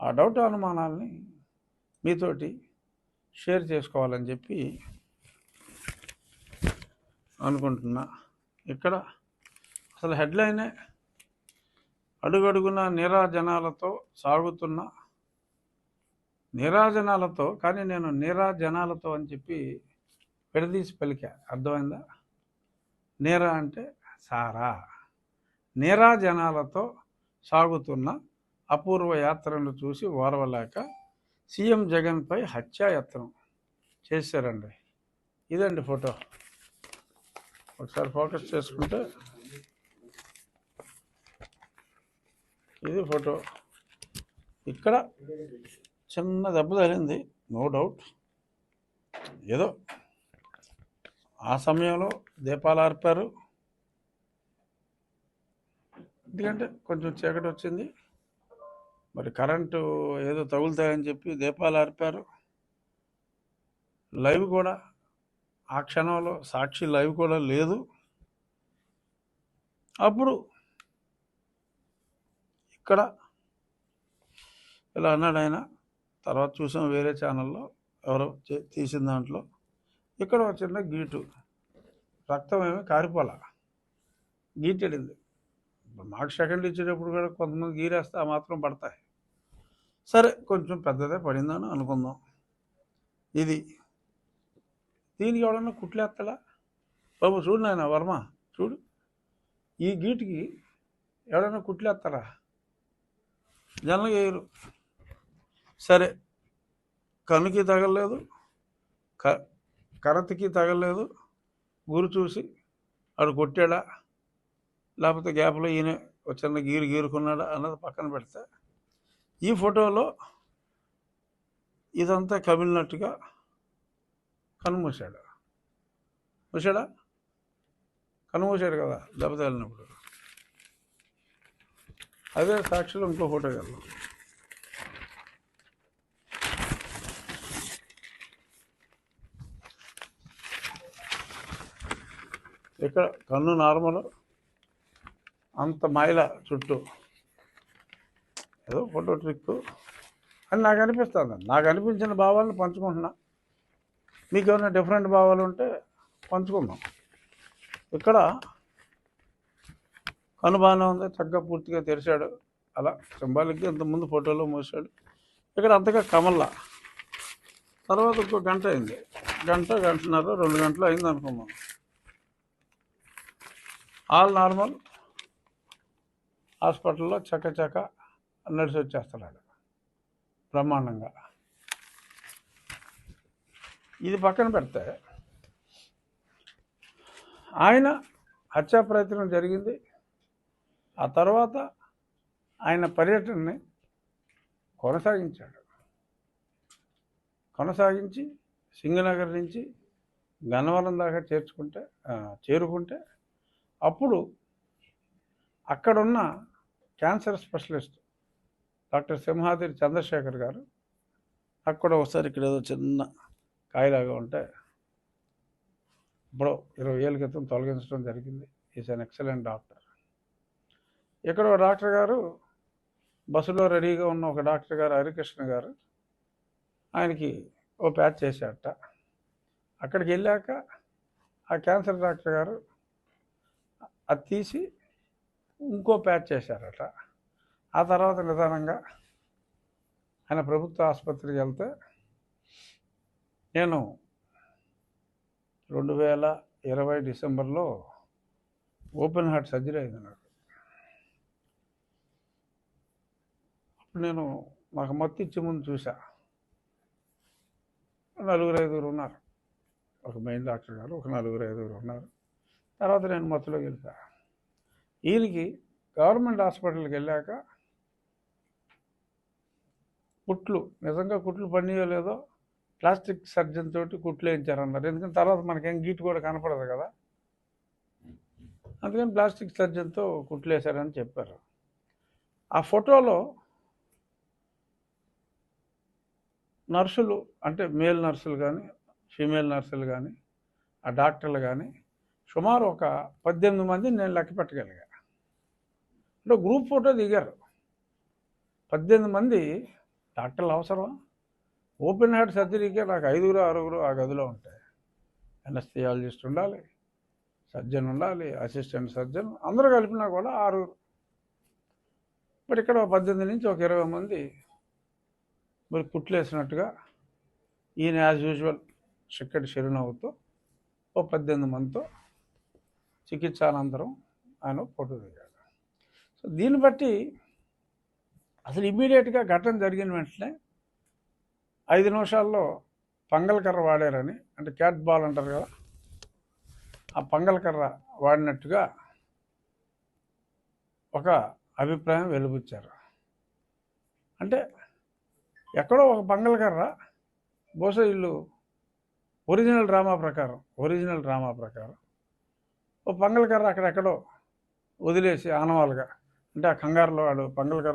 ఆ డౌట్ అనుమానాల్ని మీతోటి షేర్ చేసుకోవాలని చెప్పి అనుకుంటున్నా. ఇక్కడ అసలు హెడ్లైనే అడుగడుగున నీరాజనాలతో సాగుతున్న నీరాజనాలతో కానీ నేను నీరాజనాలతో అని చెప్పి విడదీసి పలికా. అర్థమైందా? నీరా అంటే సారా. నీరాజనాలతో సాగుతున్న అపూర్వ యాత్రను చూసి ఓర్వలేక సీఎం జగన్పై హత్యాయత్నం చేశారండి. ఇదండి ఫోటో. ఒకసారి ఫోకస్ చేసుకుంటే ఇది ఫోటో. ఇక్కడ చిన్న దెబ్బ తగిలింది నో డౌట్. ఏదో ఆ సమయంలో దీపాలు ఆర్పారు. ఎందుకంటే కొంచెం చీకటి వచ్చింది. మరి కరెంటు ఏదో తగులుతాయని చెప్పి దీపాలు ఆర్పారు. లైవ్ కూడా ఆ క్షణంలో సాక్షి లైవ్ కూడా లేదు. అప్పుడు ఇక్కడ ఇలా అన్నాడు ఆయన. తర్వాత చూసాం వేరే ఛానల్లో ఎవరో చే- తీసిన దాంట్లో. ఇక్కడ ఒక చిన్న గీటు. రక్తం ఏమి కారిపోలా. గీటెడింది. మాకు సెకండ్ ఇచ్చేటప్పుడు కూడా కొంతమంది గీరేస్తే ఆ మాత్రం పడతాయి. సరే కొంచెం పెద్దదే పడిందని అనుకుందాం. ఇది. దీనికి ఎవడన్నా కుట్లేస్తాడా? బాబు చూడు నాయన వర్మ చూడు. ఈ గీటికి ఎవడన్నా కుట్లేస్తారా జనలు వేయరు. సరే కనుకి తగలలేదు క కరతికి తగలలేదు గురి చూసి ఆడు కొట్టాడా? లేకపోతే గ్యాప్లో ఈయన చిన్న గీరు గీరుకున్నాడా అన్నది పక్కన పెడితే ఈ ఫోటోలో ఇదంతా కమిలినట్టుగా కనుమూశాడు. మూసాడా కనుమూశాడు కదా దెబ్బ తగిలినప్పుడు. అదే సాక్షిలో ఇంకో ఫోటో కదా. ఇక్కడ కన్ను నార్మల్ అంత మైల చుట్టూ. ఏదో ఫోటో ట్రిక్ అని నాకు అనిపిస్తుంది. నాకు అనిపించిన భావాలను పంచుకుంటున్నా. మీకు ఏమైనా డిఫరెంట్ భావాలు ఉంటే పంచుకుందాం. ఇక్కడ కనుబానే ఉంది. చక్కగా పూర్తిగా తెరిచాడు. అలా సింబాలిక్గా ఇంతకుముందు ఫోటోలో మూసాడు. ఇక్కడ అంతగా కమల్లా. తర్వాత ఇంకో గంట అయింది. గంట గంటన్నర రెండు గంటలు అయింది అనుకుందాం ఆల్ నార్మల్. హాస్పిటల్లో చక్క చక్క నడిచి వచ్చేస్తున్నాడు బ్రహ్మాండంగా. ఇది పక్కన పెడితే ఆయన హత్యా ప్రయత్నం జరిగింది. ఆ తర్వాత ఆయన పర్యటనని కొనసాగించాడు. కొనసాగించి సింగనగర్ నుంచి గన్నవరం దాకా చేర్చుకుంటే చేరుకుంటే అప్పుడు అక్కడున్న cancer specialist doctor Simhadri Chandrasekhar garu. అక్కడ ఒకసారి ఇక్కడ ఏదో చిన్న కాయలాగా ఉంటే ఇప్పుడు ఇరవై ఏళ్ళ క్రితం తొలగించడం జరిగింది. ఈజ్ అన్ ఎక్సలెంట్ డాక్టర్ ఇక్కడ ఒక డాక్టర్ గారు బస్సులో రెడీగా ఉన్న ఒక డాక్టర్ గారు హరికృష్ణ గారు ఆయనకి ఓ ప్యాచ్ చేశారట. అక్కడికి వెళ్ళాక ఆ క్యాన్సర్ డాక్టర్ గారు అది తీసి ఇంకో ప్యాచ్ చేశారట. ఆ తర్వాత నిదానంగా ఆయన ప్రభుత్వ ఆసుపత్రికి వెళ్తే నేను రెండు వేల ఇరవై డిసెంబర్లో ఓపెన్ హార్ట్ సర్జరీ అయింది నాకు. అప్పుడు నేను నాకు మత్తు ఇచ్చే ముందు చూసా నలుగురు ఐదుగురు ఉన్నారు. ఒక మెయిన్ డాక్టర్ గారు ఒక నలుగురు ఐదుగురు ఉన్నారు. తర్వాత నేను మత్తులోకి వెళ్ళిపా ఈయనకి గవర్నమెంట్ హాస్పిటల్కి వెళ్ళాక కుట్లు నిజంగా కుట్లు పనియో లేదో ప్లాస్టిక్ సర్జన్ తోటి కుట్లు వేయించారన్నారు. ఎందుకంటే తర్వాత మనకేం గీటు కూడా కనపడదు కదా. అందుకని ప్లాస్టిక్ సర్జన్తో కుట్లు వేశారని చెప్పారు. ఆ ఫోటోలో నర్సులు అంటే మేల్ నర్సులు కానీ ఫీమేల్ నర్సులు కానీ ఆ డాక్టర్లు కానీ సుమారు ఒక పద్దెనిమిది మంది నేను లెక్క పెట్టగలిగా. అంటే గ్రూప్ ఫోటో దిగారు. పద్దెనిమిది మంది డాక్టర్లు అవసరం. ఓపెన్ హార్ట్ సర్జరీకే నాకు ఐదుగురు ఆరుగురు ఆ గదిలో ఉంటాయి. ఎనస్థియాలజిస్ట్ ఉండాలి సర్జన్ ఉండాలి అసిస్టెంట్ సర్జన్ అందరూ కలిపినా కూడా ఆరుగురు. మరి ఇక్కడ ఒక పద్దెనిమిది నుంచి ఒక ఇరవై మంది మరి కుట్లేసినట్టుగా ఈయన యాజ్ యూజువల్ చిక్కటి చిరునవ్వుతో ఓ పద్దెనిమిది మందితో చికిత్స అనంతరం ఆయన ఫోటో దిగాడు. సో దీన్ని బట్టి అసలు ఇమ్మీడియట్గా ఘటన జరిగిన వెంటనే ఐదు నిమిషాల్లో పంగల్ కర్ర వాడారని అంటే క్యాట్ బాల్ అంటారు కదా ఆ పంగల్ కర్ర వాడినట్టుగా ఒక అభిప్రాయం వెలుబుచ్చారు. అంటే ఎక్కడో ఒక పంగల్ కర్ర బహుశా వీళ్ళు ఒరిజినల్ డ్రామా ప్రకారం ఒరిజినల్ డ్రామా ప్రకారం ఓ పంగల్ కర్ర అక్కడెక్కడో వదిలేసి ఆనవాలుగా అంటే ఆ కంగారులో వాడు పండుగ